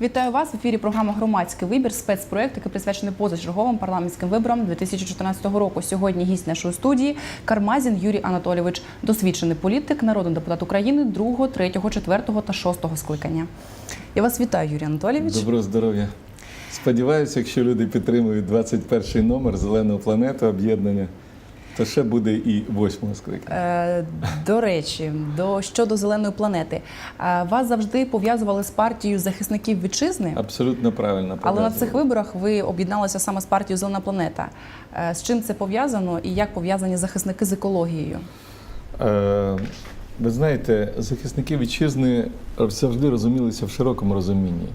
Вітаю вас в ефірі. Програма Громадський вибір, спецпроект, який присвячений позачерговим парламентським виборам 2014 року. Сьогодні гість нашої студії Кармазін Юрій Анатолійович, досвідчений політик, народний депутат України 2, 3, 4 та 6 скликання. Я вас вітаю, Юрій Анатолійович. Доброго здоров'я. Сподіваюся, якщо люди підтримують 21 номер зеленого планету об'єднання, то ще буде і восьмого скликання. Е, До речі, до щодо зеленої планети, Е, вас завжди пов'язували з партією захисників вітчизни. Абсолютно правильно. Але на цих виборах ви об'єдналися саме з партією Зелена планета. Е, З чим це пов'язано і як пов'язані захисники з екологією? Е, Ви знаєте, захисники вітчизни завжди розумілися в широкому розумінні.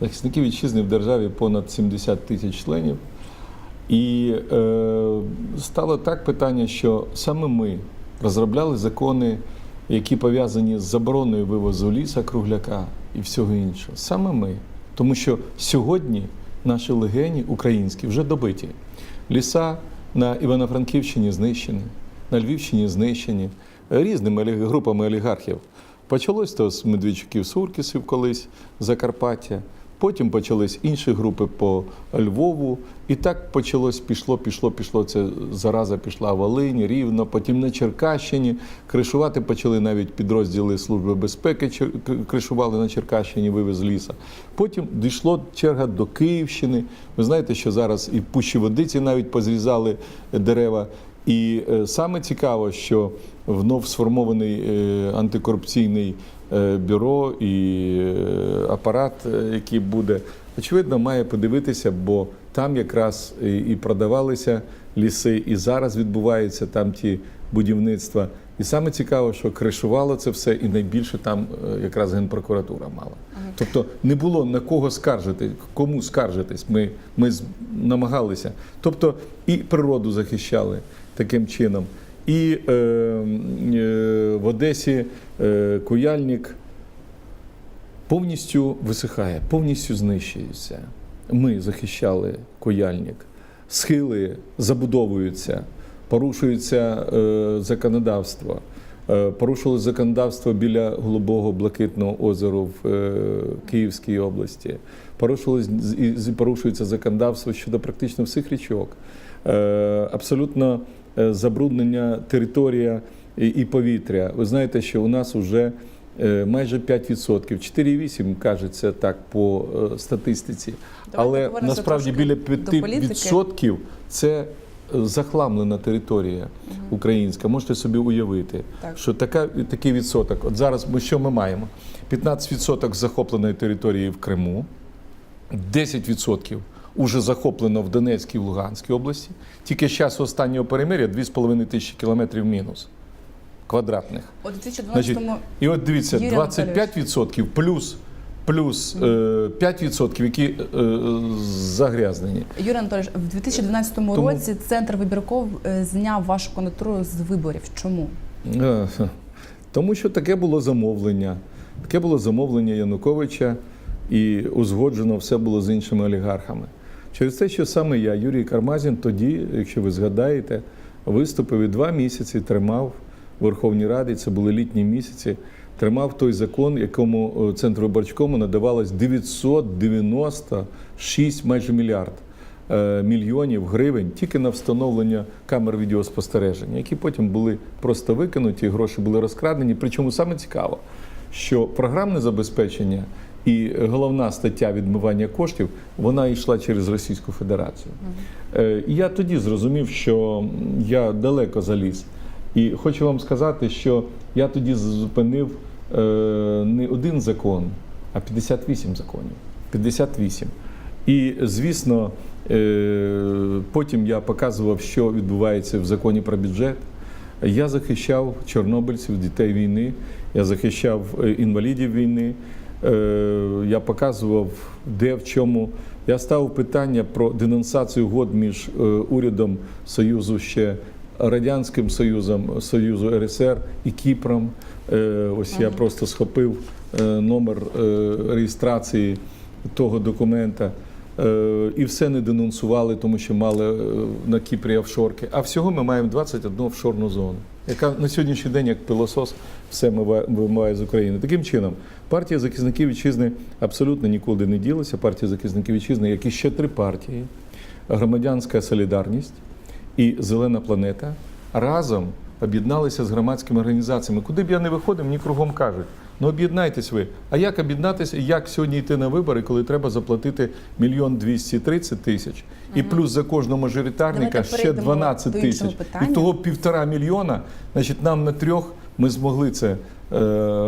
Захисники вітчизни в державі понад 70 тисяч членів. І е, стало так питання, що саме ми розробляли закони, які пов'язані з забороною вивозу ліса, кругляка і всього іншого. Саме ми. Тому що сьогодні наші легені українські вже добиті. Ліса на Івано-Франківщині знищені, на Львівщині знищені різними групами олігархів. Почалось то з Медведчуків Суркісів колись, Закарпаття. Потім почались інші групи по Львову, і так почалось, пішло, пішло, пішло. Це зараза пішла Волинь, Рівно, потім на Черкащині. Кришувати почали навіть підрозділи Служби безпеки, кришували на Черкащині, вивез ліса. Потім дійшло черга до Київщини. Ви знаєте, що зараз і Пущі Водиці навіть позрізали дерева. І е, саме цікаво, що внов сформований е, антикорупційний е, бюро і апарат, який буде, очевидно, має подивитися, бо там якраз і продавалися ліси, і зараз відбуваються там ті будівництва. І саме цікаво, що кришувало це все, і найбільше там якраз генпрокуратура мала. Тобто не було на кого скаржити, кому скаржитись. Ми, ми намагалися. Тобто і природу захищали таким чином. І е, е, в Одесі е, куяльник повністю висихає, повністю знищується. Ми захищали куяльник, схили забудовуються, порушується е, законодавство. Е, Порушили законодавство біля голубого блакитного озеру в е, Київській області. Порушили порушується законодавство щодо практично всіх річок. Е, Абсолютно забруднення територія і, повітря. Ви знаєте, що у нас вже е, майже 5%, 4,8% кажеться так по е, статистиці. Давайте Але насправді біля 5% це е, захламлена територія українська. Можете собі уявити, Так. що така, такий відсоток. От зараз ми що ми маємо? 15% захопленої території в Криму, 10% уже захоплено в Донецькій і Луганській області. Тільки з часу останнього перемиря 2,5 тисячі кілометрів мінус квадратних. У 2012 Значить, і от дивіться, Юрій 25% плюс, плюс е, 5%, які е, загрязнені. Юрій Анатолійович, в 2012 році центр вибірков е, зняв вашу кандидатуру з виборів. Чому? Е, Тому що таке було замовлення. Таке було замовлення Януковича, і узгоджено все було з іншими олігархами. Через те, що саме я, Юрій Кармазін, тоді, якщо ви згадаєте, виступив і два місяці тримав в Верховній Раді, це були літні місяці, тримав той закон, якому е, центру виборчкому надавалось 996 майже мільярд е, мільйонів гривень тільки на встановлення камер відеоспостереження, які потім були просто викинуті, гроші були розкрадені. Причому саме цікаво, що програмне забезпечення і головна стаття відмивання коштів вона йшла через Російську Федерацію. Е, І я тоді зрозумів, що я далеко заліз. І хочу вам сказати, що я тоді зупинив е, не один закон, а 58 законів. 58. І, звісно, е, потім я показував, що відбувається в законі про бюджет. Я захищав чорнобильців, дітей війни, я захищав інвалідів війни. Е, Я показував, де в чому. Я ставив питання про денонсацію угод між е, урядом Союзу ще Радянським Союзом, Союзу РСР і Кіпром. Е, Ось я просто схопив номер реєстрації того документа. Е, і все не денонсували, тому що мали е, на Кіпрі офшорки. А всього ми маємо 21 офшорну зону, яка на сьогоднішній день, як пилосос, все миває- вимиває з України. Таким чином, партія захисників вітчизни абсолютно нікуди не ділася. Партія захисників вітчизни, як і ще три партії: громадянська солідарність і Зелена планета разом об'єдналися з громадськими організаціями. Куди б я не виходив, мені кругом кажуть. Ну об'єднайтесь ви. А як об'єднатися? Як сьогодні йти на вибори, коли треба заплатити мільйон двісті тридцять тисяч, і плюс за кожного мажоритарника Давайте ще перейдемо 12 до іншого тисяч. питання. І того півтора мільйона. Значить, нам на трьох ми змогли це е,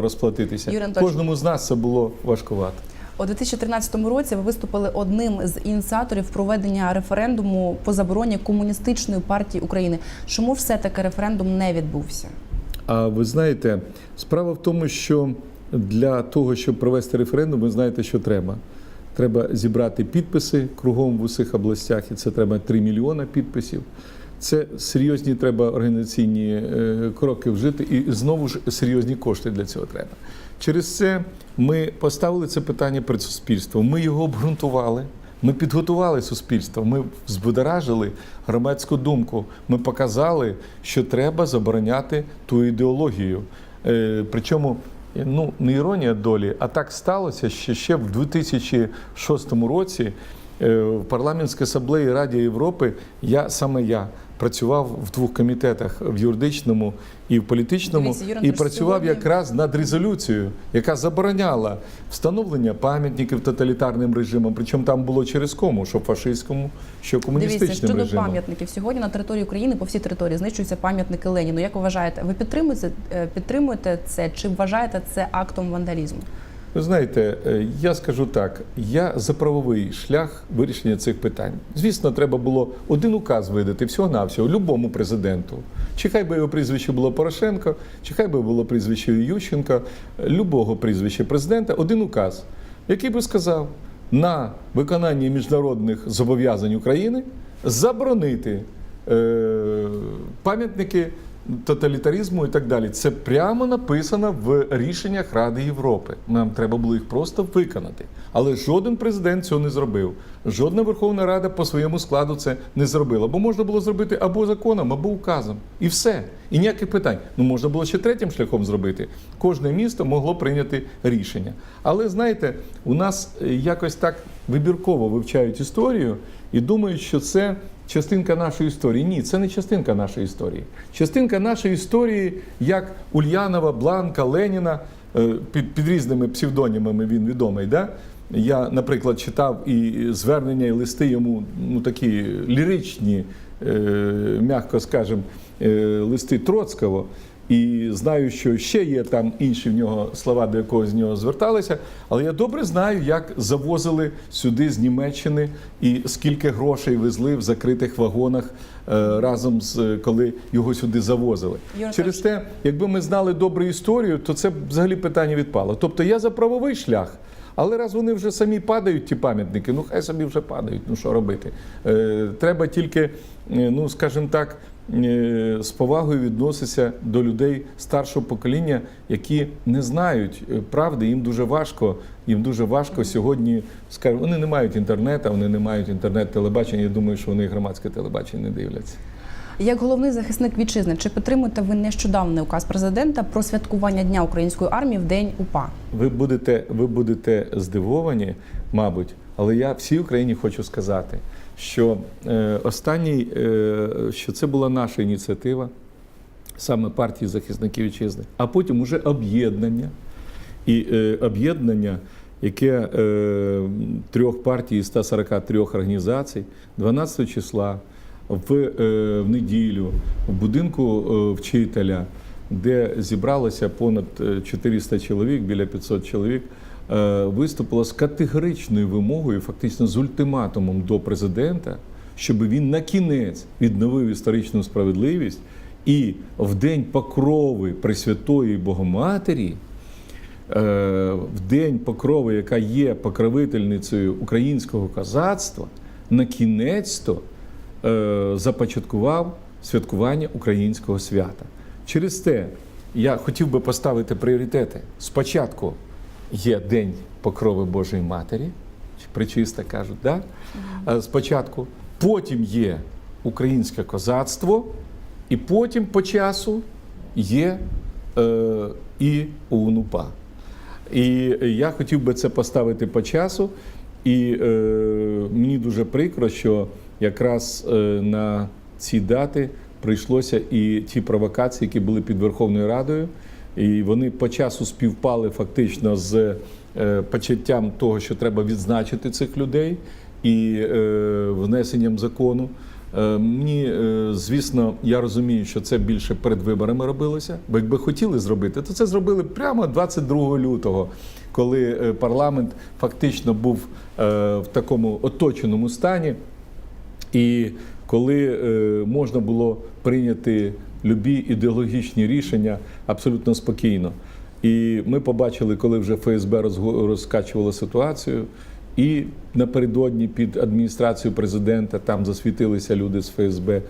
розплатитися. Юрій. Кожному з нас це було важкувато. У 2013 році ви виступили одним з ініціаторів проведення референдуму по забороні комуністичної партії України. Чому все таки референдум не відбувся? А ви знаєте, справа в тому, що для того, щоб провести референдум, ви знаєте, що треба. Треба зібрати підписи кругом в усіх областях, і це треба 3 мільйона підписів. Це серйозні треба організаційні е, кроки вжити, і знову ж серйозні кошти для цього треба. Через це ми поставили це питання перед суспільством. Ми його обґрунтували. Ми підготували суспільство, ми збудоражили громадську думку. Ми показали, що треба забороняти ту ідеологію. Е, причому е, ну, не іронія долі, а так сталося, що ще в 2006 році е, в парламентській асамблеї Раді Європи я саме я працював в двох комітетах в юридичному і в політичному, Дивіться, Юрій і працював сьогодні- якраз над резолюцією, яка забороняла встановлення пам'ятників тоталітарним режимам. Причому там було через кому, що фашистському, що Дивіться, щодо режимом. пам'ятників. Сьогодні на території України по всій території знищуються пам'ятники Леніну. Як ви вважаєте, ви підтримуєте, е, підтримуєте це? Чи вважаєте це актом вандалізму? Ви знаєте, е, я скажу так: я за правовий шлях вирішення цих питань. Звісно, треба було один указ видати всього навсього любому президенту. Чи хай би його прізвище було Порошенко, чи хай би було прізвище Ющенка, любого прізвища президента, один указ, який би сказав на виконання міжнародних зобов'язань України заборонити е, пам'ятники тоталітаризму і так далі. Це прямо написано в рішеннях Ради Європи. Нам треба було їх просто виконати. Але жоден президент цього не зробив. Жодна Верховна Рада по своєму складу це не зробила. Бо можна було зробити або законом, або указом. І все. І ніяких питань. Ну можна було ще третім шляхом зробити. Кожне місто могло прийняти рішення. Але знаєте, у нас е, якось так вибірково вивчають історію і думають, що це частинка нашої історії. Ні, це не частинка нашої історії. Частинка нашої історії, як Ульянова, Бланка, Леніна, е, під, під різними псевдонімами він відомий. Да? Я, наприклад, читав і звернення, і листи йому ну, такі ліричні, е, м'яко скажемо, е, листи Троцького. І знаю, що ще є там інші в нього слова, до якого з нього зверталися. Але я добре знаю, як завозили сюди з Німеччини і скільки грошей везли в закритих вагонах е, разом з коли його сюди завозили. Юрій Через те, якби ми знали добру історію, то це взагалі питання відпало. Тобто я за правовий шлях. Але раз вони вже самі падають, ті пам'ятники, ну хай собі вже падають. Ну що робити? Е, треба тільки, е, ну скажімо так, з повагою відноситися до людей старшого покоління, які не знають е, правди. Їм дуже важко. Їм дуже важко сьогодні. скажімо, вони не мають інтернету, вони не мають інтернет-телебачення. Я думаю, що вони громадське телебачення не дивляться. Як головний захисник вітчизни, чи підтримуєте ви нещодавний указ президента про святкування Дня української армії в день УПА? Ви будете, ви будете здивовані, мабуть, але я всій Україні хочу сказати, що е, останній, е, що це була наша ініціатива, саме партії захисників вітчизни, а потім уже об'єднання. І е, об'єднання, яке трьох партій із 143 організацій, 12 числа в, в неділю в будинку вчителя, де зібралося понад е, 400 чоловік, біля 500 чоловік, е, виступило з категоричною вимогою, фактично з ультиматумом до президента, щоб він на кінець відновив історичну справедливість і в день покрови Пресвятої Богоматері. е, В день покрови, яка є покровительницею українського козацтва, на кінець-то е, започаткував святкування українського свята. Через те я хотів би поставити пріоритети. Спочатку є День Покрови Божої Матері, причиста кажуть. Да? Спочатку. Потім є українське козацтво, і потім по часу є е, і УНУПА. І я хотів би це поставити по часу. І е, мені дуже прикро, що якраз е, на ці дати прийшлося і ті провокації, які були під Верховною Радою, і вони по часу співпали фактично з е, почуттям того, що треба відзначити цих людей, і е, внесенням закону. Е, Мені, звісно, я розумію, що це більше перед виборами робилося. Бо якби хотіли зробити, то це зробили прямо 22 лютого, коли парламент фактично був в такому оточеному стані. І коли можна було прийняти любі ідеологічні рішення абсолютно спокійно. І ми побачили, коли вже ФСБ розкачувало ситуацію, і напередодні під адміністрацією президента там засвітилися люди з ФСБ,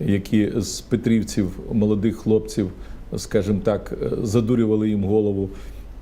які з Петрівців, молодих хлопців, скажімо так, е, задурювали їм голову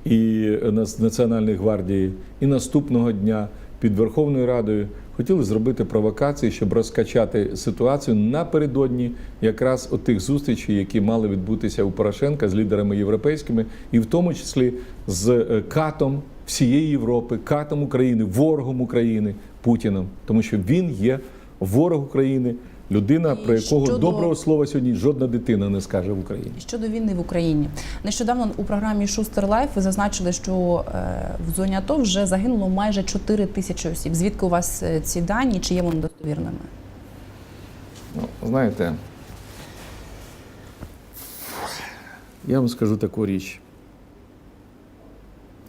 і з Національної гвардії. І наступного дня під Верховною Радою хотіли зробити провокації, щоб розкачати ситуацію напередодні якраз отих зустрічей, які мали відбутися у Порошенка з лідерами європейськими, і в тому числі з е, катом всієї Європи, катом України, ворогом України Путіном, тому що він є ворог України, людина, про якого щодо- доброго слова сьогодні жодна дитина не скаже в Україні. Щодо війни в Україні, нещодавно у програмі Шустер Лайф ви зазначили, що е, в зоні АТО вже загинуло майже 4 тисячі осіб. Звідки у вас е, ці дані? Чи є вони достовірними? Ну, знаєте, я вам скажу таку річ.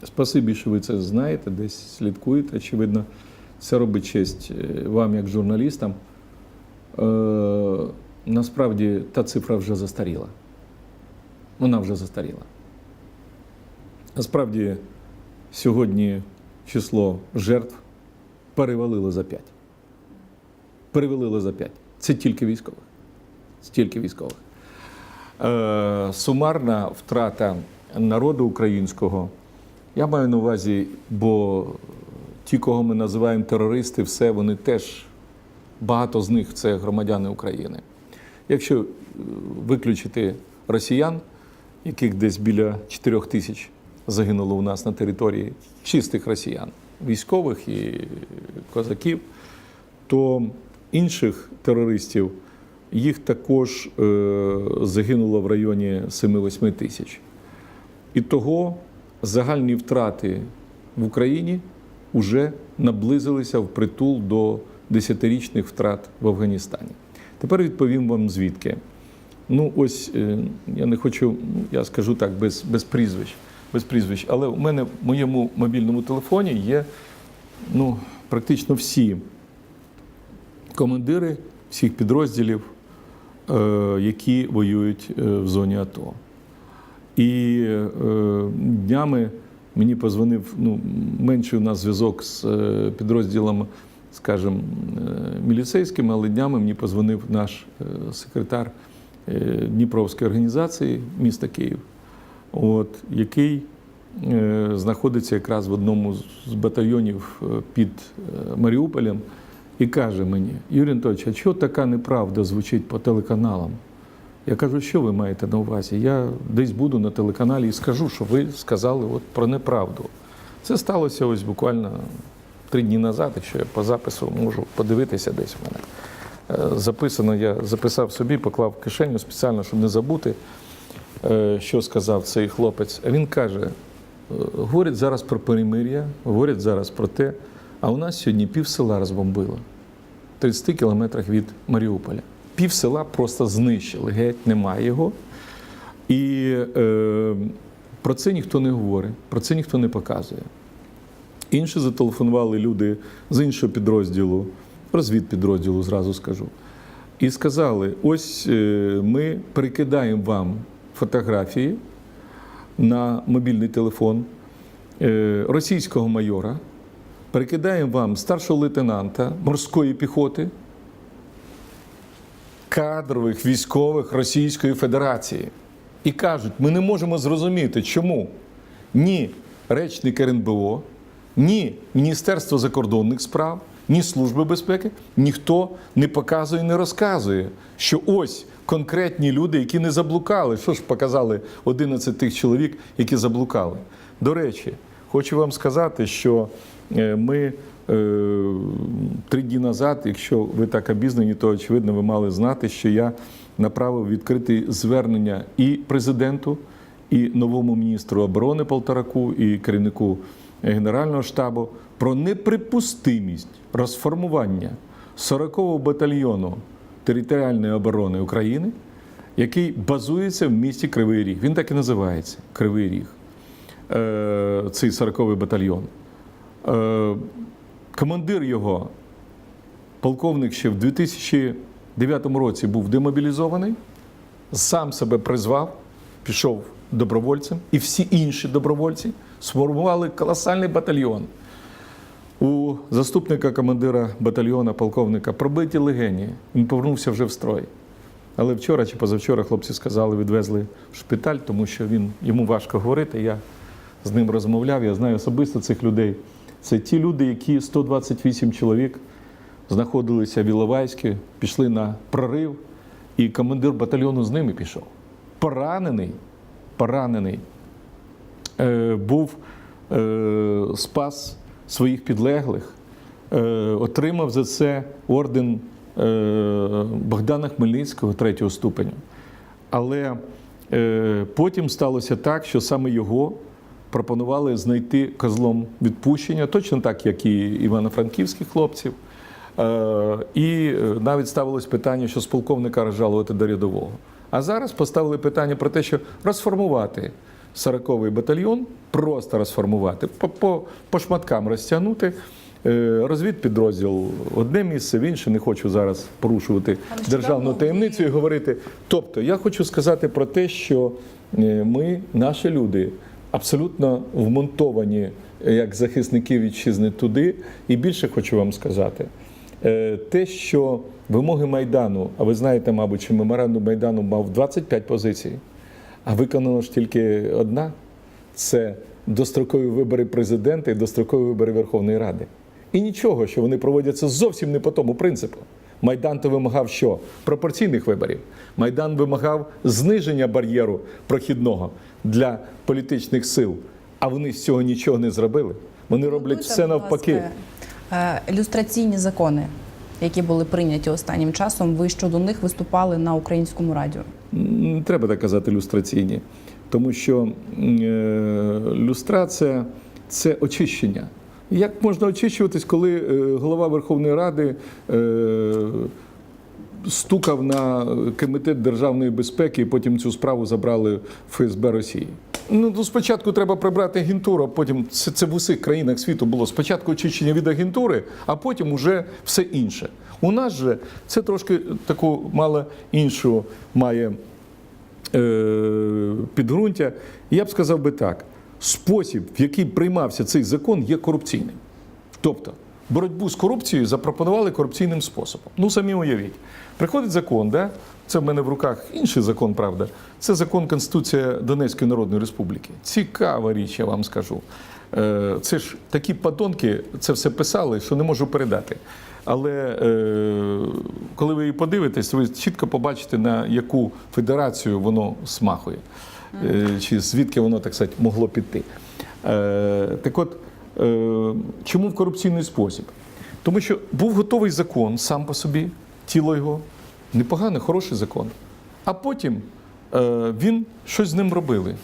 Спасибі, що ви це знаєте, десь слідкуєте. Очевидно, це робить честь е, вам, як журналістам. Е, насправді та цифра вже застаріла. Вона вже застаріла. Насправді, сьогодні число жертв перевалило за 5. Перевалило за 5. Це тільки військових. Це тільки військових. Е, сумарна втрата народу українського. Я маю на увазі, бо ті, кого ми називаємо терористи, все вони теж багато з них це громадяни України. Якщо е, виключити росіян, яких десь біля 4 тисяч загинуло у нас на території чистих росіян, військових і козаків, то інших терористів їх також е, загинуло в районі 7-8 тисяч. І того загальні втрати в Україні вже наблизилися в притул до десятирічних втрат в Афганістані. Тепер відповім вам звідки. Ну, ось е, я не хочу, я скажу так, без, без прізвищ, без прізвищ, але у мене в моєму мобільному телефоні є ну, практично всі командири всіх підрозділів, е, які воюють е, в зоні АТО. І днями мені позвонив, ну, менший у нас зв'язок з підрозділом, скажімо, е, міліцейським, але днями мені позвонив наш е, секретар е, Дніпровської організації міста Київ, от, який знаходиться якраз в одному з батальйонів під Маріуполем, і каже мені: Юрій Анатольович, а чого така неправда звучить по телеканалам? Я кажу, що ви маєте на увазі? Я десь буду на телеканалі і скажу, що ви сказали от про неправду. Це сталося ось буквально три дні назад, якщо я по запису можу подивитися десь у мене. Е, Записано, я записав собі, поклав в кишеню спеціально, щоб не забути, е, що сказав цей хлопець. Він каже: е, говорять зараз про перемир'я, говорять зараз про те, а у нас сьогодні пів села розбомбило. 30 кілометрах від Маріуполя. Пів села просто знищили, геть немає його. І е, про це ніхто не говорить, про це ніхто не показує. Інші зателефонували люди з іншого підрозділу, розвідпідрозділу, зразу скажу. І сказали: ось е, ми перекидаємо вам фотографії на мобільний телефон е, російського майора, перекидаємо вам старшого лейтенанта морської піхоти, кадрових військових Російської Федерації. І кажуть, ми не можемо зрозуміти, чому ні речник РНБО, ні Міністерство закордонних справ, ні Служби безпеки, ніхто не показує не розказує, що ось конкретні люди, які не заблукали. Що ж показали 11 тих чоловік, які заблукали. До речі, хочу вам сказати, що е, ми е, три дні назад, якщо ви так обізнані, то очевидно ви мали знати, що я направив відкрите звернення і президенту, і новому міністру оборони Полтораку, і керівнику Генерального штабу про неприпустимість розформування 40-го батальйону територіальної оборони України, який базується в місті Кривий Ріг. Він так і називається Кривий Ріг, Е, цей 40-й батальйон. Е, Командир його, полковник ще в 2009 році був демобілізований, сам себе призвав, пішов добровольцем, і всі інші добровольці сформували колосальний батальйон. У заступника командира батальйона, полковника, пробиті легені. Він повернувся вже в строй. Але вчора чи позавчора хлопці сказали, відвезли в шпиталь, тому що він, йому важко говорити. Я з ним розмовляв, я знаю особисто цих людей. Це ті люди, які 128 чоловік знаходилися в Іловайську, пішли на прорив, і командир батальйону з ними пішов. Поранений, поранений, е, був е, спас своїх підлеглих, е, отримав за це орден Богдана Хмельницького третього ступеню. Але потім сталося так, що саме його пропонували знайти козлом відпущення, точно так, як і івано-франківських хлопців. І навіть ставилось питання, що з полковника розжалувати до рядового. А зараз поставили питання про те, що розформувати 40-й батальйон, просто розформувати, по, по, по шматкам розтягнути. Е, Розвідпідрозділ одне місце, в інше не хочу зараз порушувати Але державну таємницю і говорити. Тобто, я хочу сказати про те, що е, ми, наші люди, абсолютно вмонтовані е, як захисники вітчизни туди. І більше хочу вам сказати, те, що вимоги Майдану, а ви знаєте, мабуть, що меморандум Майдану мав 25 позицій, а виконано ж тільки одна це дострокові вибори президента і дострокові вибори Верховної Ради. І нічого, що вони проводяться зовсім не по тому принципу. Майдан то вимагав що? Пропорційних виборів. Майдан вимагав зниження бар'єру прохідного для політичних сил. А вони з цього нічого не зробили. Вони роблять все навпаки. е, Ілюстраційні закони, які були прийняті останнім часом, ви щодо них виступали на українському радіо. Не треба так казати люстраційні, тому що е, люстрація це очищення. Як можна очищуватись, коли е, голова Верховної Ради е, стукав на комітет державної безпеки і потім цю справу забрали ФСБ Росії? Ну, то спочатку треба прибрати агентуру, а потім це, це в усіх країнах світу було. Спочатку очищення від агентури, а потім уже все інше. У нас же це трошки таку мало іншу має е, підґрунтя. Я б сказав би так: спосіб, в який приймався цей закон, є корупційним. Тобто, боротьбу з корупцією запропонували корупційним способом. Ну, самі уявіть. Приходить закон, да? це в мене в руках інший закон, правда. Це закон Конституція Донецької Народної Республіки. Цікава річ, я вам скажу. Е, Це ж такі падонки це все писали, що не можу передати. Але е, коли ви її подивитесь, ви чітко побачите, на яку федерацію воно смахує, е, чи звідки воно, так сказати, могло піти. Е, так от, чому в корупційний спосіб? Тому що був готовий закон сам по собі, тіло його, непоганий, хороший закон. А потім е, він щось з ним робили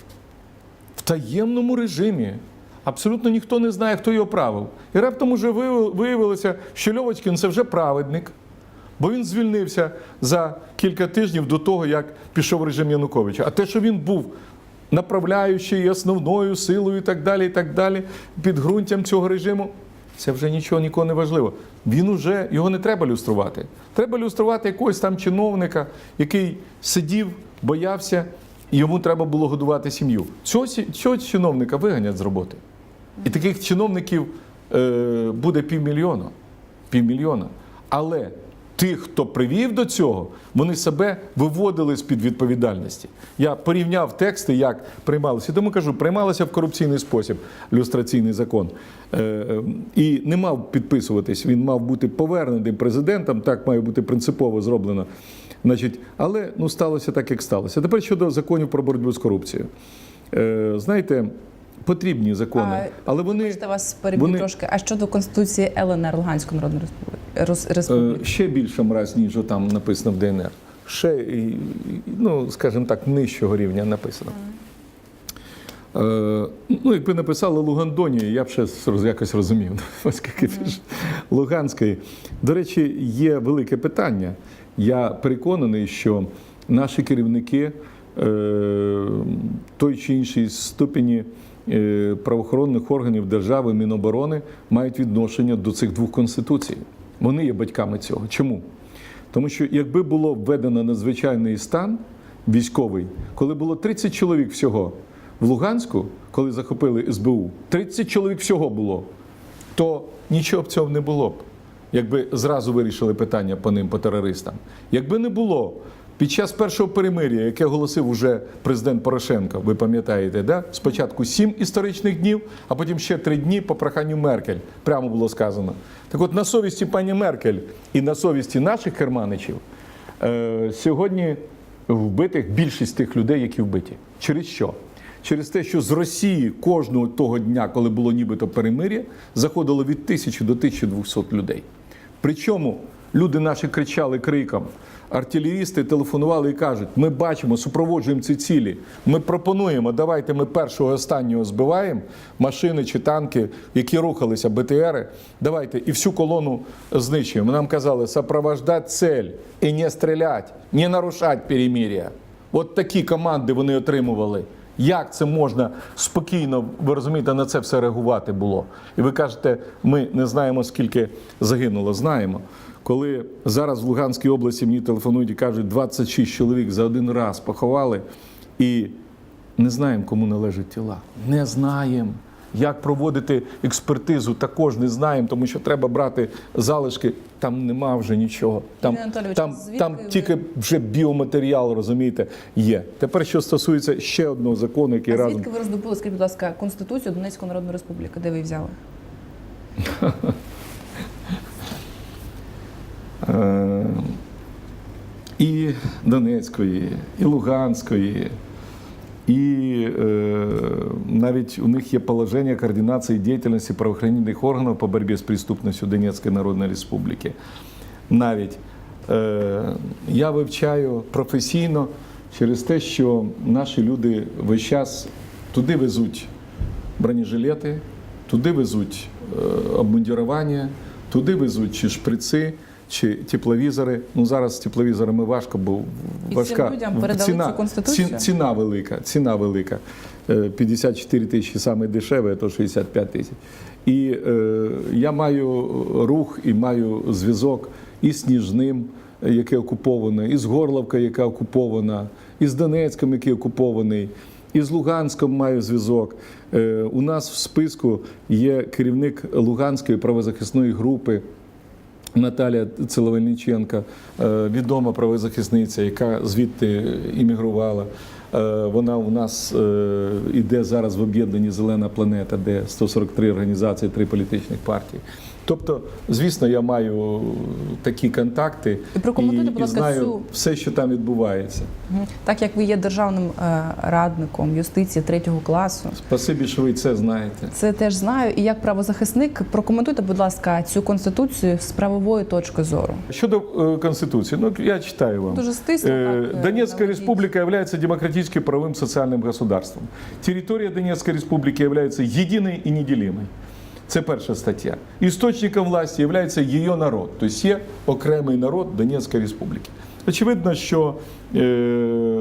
в таємному режимі. Абсолютно ніхто не знає, хто його правив. І раптом уже виявилося, що Льовочкін це вже праведник, бо він звільнився за кілька тижнів до того, як пішов режим Януковича. А те, що він був направляючою, основною силою і так далі, і так далі, підґрунтям цього режиму, це вже нічого нікого не важливо. Він уже його не треба люструвати. Треба люструвати якогось там чиновника, який сидів, боявся, і йому треба було годувати сім'ю. Цього, цього чиновника виганять з роботи. І таких чиновників е, буде півмільйона. Півмільйона. Але тих, хто привів до цього, вони себе виводили з-під відповідальності. Я порівняв тексти, як приймалися. Тому кажу, приймалося в корупційний спосіб люстраційний закон. Е, е, І не мав підписуватись, він мав бути повернений президентом, так має бути принципово зроблено. Значить, але ну, сталося так, як сталося. Тепер щодо законів про боротьбу з корупцією. Е, Знаєте, потрібні закони, але вони. Вас переб'ю вони- трошки. А щодо Конституції ЛНР Луганської Народної Республіки? Е, Республіки? ще більше мразь, ніж там написано в ДНР. Ще, ну, скажімо так, нижчого рівня написано. Е, ну, якби написали Лугандонію, я б ще якось розумів, оскільки це ж Луганської. До речі, є велике питання. Я переконаний, що наші керівники е, той чи іншій ступені правоохоронних органів держави, Міноборони мають відношення до цих двох конституцій. Вони є батьками цього. Чому? Тому що якби було введено надзвичайний стан військовий, коли було 30 чоловік всього в Луганську, коли захопили СБУ, 30 чоловік всього було, то нічого б цього не було б, якби зразу вирішили питання по ним, по терористам. Якби не було під час першого перемир'я, яке оголосив уже президент Порошенко, ви пам'ятаєте, да? спочатку сім історичних днів, а потім ще три дні по проханню Меркель. Прямо було сказано. Так от на совісті пані Меркель і на совісті наших керманичів е, сьогодні вбитих більшість тих людей, які вбиті. Через що? Через те, що з Росії кожного того дня, коли було нібито перемир'я, заходило від 1000 до 1200 людей. Причому люди наші кричали криком. Артилерісти телефонували і кажуть: ми бачимо, супроводжуємо ці цілі. Ми пропонуємо, давайте ми першого останнього збиваємо машини чи танки, які рухалися, БТРи. Давайте і всю колону знищуємо. Нам казали сопровождати цель і не стріляти, не нарушати перемир'я. От такі команди вони отримували. Як це можна спокійно, ви розумієте, на це все реагувати було? І ви кажете, ми не знаємо, скільки загинуло. Знаємо. Коли зараз в Луганській області мені телефонують і кажуть, 26 чоловік за один раз поховали, і не знаємо, кому належать тіла. Не знаємо. Як проводити експертизу, також не знаємо, тому що треба брати залишки. Там нема вже нічого. Там, там, там ви- тільки вже біоматеріал, розумієте, є. Тепер, що стосується ще одного закону, який А разом. звідки ви роздобули, скажіть, будь ласка, Конституцію Донецької Народної Республіки? Де ви взяли? Е, і Донецької, і Луганської, і е, навіть у них є положення координації діяльності правоохоронних органів по боротьбі з преступністю Донецької Народної Республіки. Навіть е, я вивчаю професійно через те, що наші люди весь час туди везуть бронежилети, туди везуть обмундірування, туди везуть чи шприци, чи тепловізори. Ну зараз з тепловізорами важко, бо І важка цим людям передали ціна, цю Конституцію? ці- ціна велика. Ціна велика. Е, 54 тисячі саме дешеве, то 65 тисяч. І е, я маю рух і маю зв'язок і з Сніжним, е, яке окуповане, і з Горловка, яка окупована, і з Донецьком, який окупований. І з Луганськом маю зв'язок. Е, У нас в списку є керівник Луганської правозахисної групи Наталя Целовальниченка, е, відома правозахисниця, яка звідти іммігрувала. Е, Вона у нас е, іде зараз в об'єднанні Зелена планета, де 143 організації, три політичних партії. Тобто, звісно, я маю такі контакти І прокоментуйте, будь і ласка, знаю цю- все, що там відбувається. Мгм. Так як ви є державним е, радником юстиції третього класу, Спасибі, що ви це знаєте. це теж знаю. І як правозахисник, прокоментуйте, будь ласка, цю конституцію з правової точки зору. Щодо е, Конституции, ну я читаю вам. Дуже стисло. Э, так, е, Донецкая наводіть. республика является демократическим правовым социальным государством. Территория Донецкой республики является единой и неделимой. Це перша стаття. Істочником власті є її народ, тобто є окремий народ Донецької республіки. Очевидно, що, е,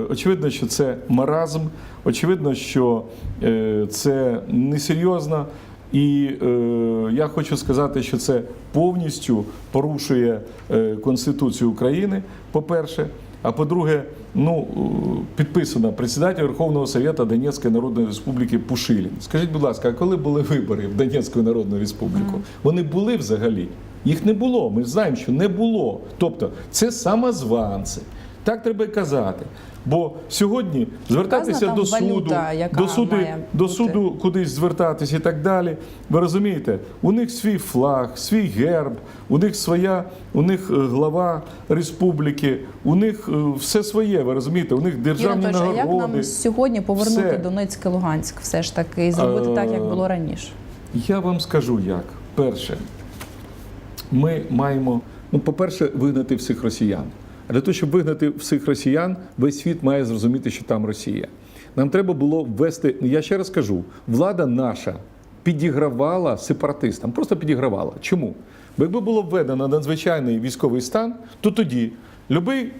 очевидно, що це маразм, очевидно, що е, це несерйозно. І е, я хочу сказати, що це повністю порушує е, Конституцію України, по-перше. А по-друге, ну е, підписано председатель Верховного Совета Донецької Народної Республіки Пушилін. Скажіть, будь ласка, а коли були вибори в Донецьку Народну Республіку? Вони були взагалі? Їх не було. Ми знаємо, що не було. Тобто це самозванці. Так треба й казати. Бо сьогодні звертатися до суду, валюта, до суду, до бути. суду кудись звертатися і так далі. Ви розумієте, у них свій флаг, свій герб, у них своя, у них е, глава республіки, у них е, все своє. Ви розумієте, у них державні Анатолійович, а як нам сьогодні повернути Все. Донецьк і Луганськ все ж таки і зробити так, як Е, було раніше? Я вам скажу як. Перше, ми маємо, ну, по-перше, вигнати всіх росіян. А для того, щоб вигнати всіх росіян, весь світ має зрозуміти, що там Росія. Нам треба було ввести, я ще раз кажу, влада наша підігравала сепаратистам, просто підігравала. Чому? Бо якби було введено надзвичайний військовий стан, то тоді будь-який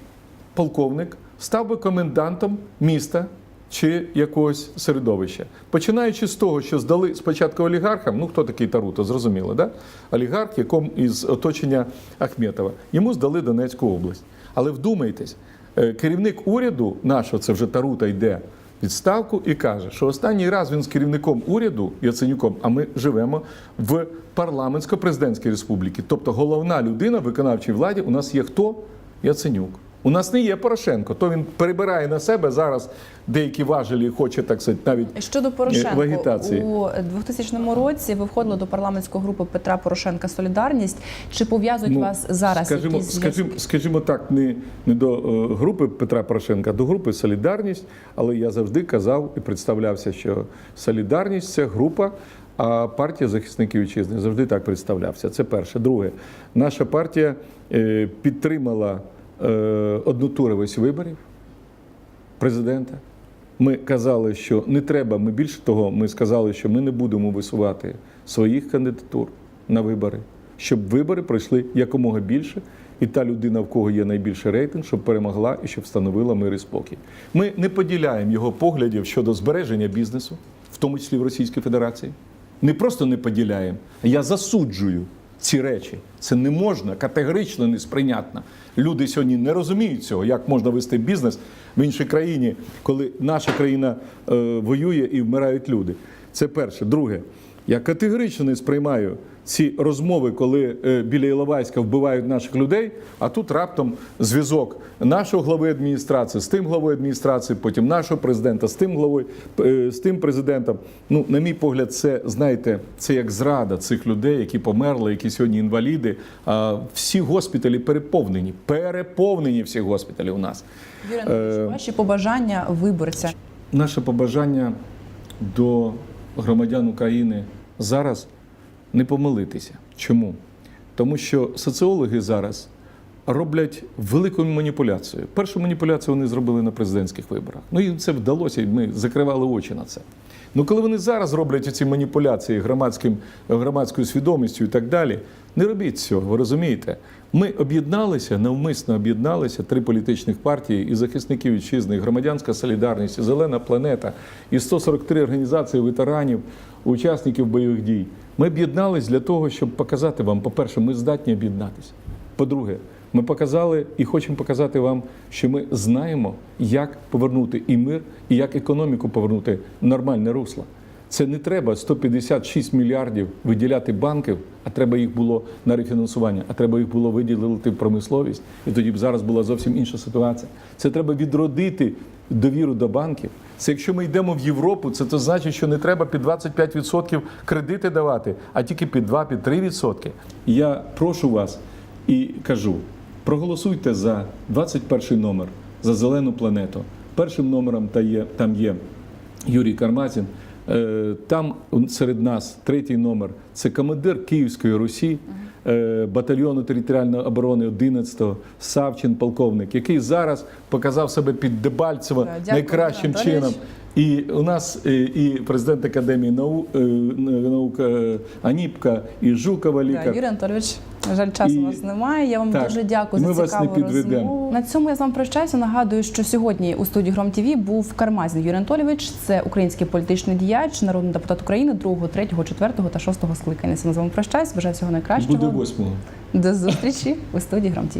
полковник став би комендантом міста чи якогось середовища. Починаючи з того, що здали спочатку олігархам, ну хто такий Таруто, зрозуміло, да? олігарх, якому із оточення Ахметова, йому здали Донецьку область. Але вдумайтесь, е, керівник уряду нашого, це вже Тарута йде відставку і каже, що останній раз він з керівником уряду Яценюком, а ми живемо в парламентсько-президентській республіці. Тобто головна людина в виконавчій владі у нас є хто? Яценюк. У нас не є Порошенко, то він перебирає на себе зараз деякі важелі, хоче так сказати, навіть Щодо Порошенка, вегетації. у 2000 році ви входили до парламентської групи Петра Порошенка Солідарність. Чи пов'язують вас зараз Ну, скажімо, якісь скажімо, скажімо так, не, не до е, групи Петра Порошенка, а до групи Солідарність, але я завжди казав і представлявся, що Солідарність це група. А партія захисників вітчизни завжди так представлявся. Це перше. Друге, наша партія е, підтримала е, однотуровість виборів президента. Ми казали, що не треба. Ми більше того, ми сказали, що ми не будемо висувати своїх кандидатур на вибори, щоб вибори пройшли якомога більше, і та людина, в кого є найбільший рейтинг, щоб перемогла і щоб встановила мир і спокій. Ми не поділяємо його поглядів щодо збереження бізнесу, в тому числі в Російській Федерації. Не просто не поділяємо, а я засуджую ці речі. Це не можна, категорично несприйнятно. Люди сьогодні не розуміють цього, як можна вести бізнес в іншій країні, коли наша країна е, воює і вмирають люди. Це перше. Друге, я категорично не сприймаю ці розмови, коли е, біля Іловайська вбивають наших людей, а тут раптом зв'язок нашого глави адміністрації з тим главою адміністрації, потім нашого президента з тим главою, е, з тим президентом. Ну, на мій погляд, це знаєте, це як зрада цих людей, які померли, які сьогодні інваліди. А всі госпіталі переповнені, переповнені всі госпіталі у нас. Юрій Е, ваші побажання виборця. Наше побажання до громадян України зараз не помилитися. Чому? Тому що соціологи зараз роблять велику маніпуляцію. Першу маніпуляцію вони зробили на президентських виборах. Ну їм це вдалося, і ми закривали очі на це. Ну коли вони зараз роблять ці маніпуляції громадським, громадською свідомістю і так далі, не робіть цього, ви розумієте? Ми об'єдналися, навмисно об'єдналися три політичних партії і захисників вітчизни, і громадянська солідарність, і зелена планета, і 143 організації ветеранів, учасників бойових дій. Ми об'єднались для того, щоб показати вам, по-перше, ми здатні об'єднатися. По-друге, ми показали і хочемо показати вам, що ми знаємо, як повернути і мир, і як економіку повернути в нормальне русло. Це не треба 156 мільярдів виділяти банків, а треба їх було на рефінансування, а треба їх було виділити в промисловість. І тоді б зараз була зовсім інша ситуація. Це треба відродити довіру до банків. Це якщо ми йдемо в Європу, це то значить, що не треба під 25% кредити давати, а тільки під 2-3%. Я прошу вас і кажу: проголосуйте за 21 номер за зелену планету. Першим номером та є, там є Юрій Кармазін. Е, Там серед нас третій номер це командир Київської Русі, батальйону територіальної оборони 11-го, Савчин, полковник, який зараз показав себе під Дебальцево найкращим чином. І у нас е, і президент Академії нау- е, наук е, Аніпка, і Жукова Да, лікар. Юрій Анатолійович, на жаль, часу І- вас немає. Я вам Так, дуже дякую ми за вас не цікаву розмову. На цьому я з вами прощаюся. Нагадую, що сьогодні у студії Гром ТВ був Кармазін Юрій Анатолійович. Це український політичний діяч, народний депутат України 2, 3, 4 та 6 скликання. Я з вами прощаюсь. Бажаю всього найкращого. Буде восьмого. До зустрічі у студії Гром ТВ.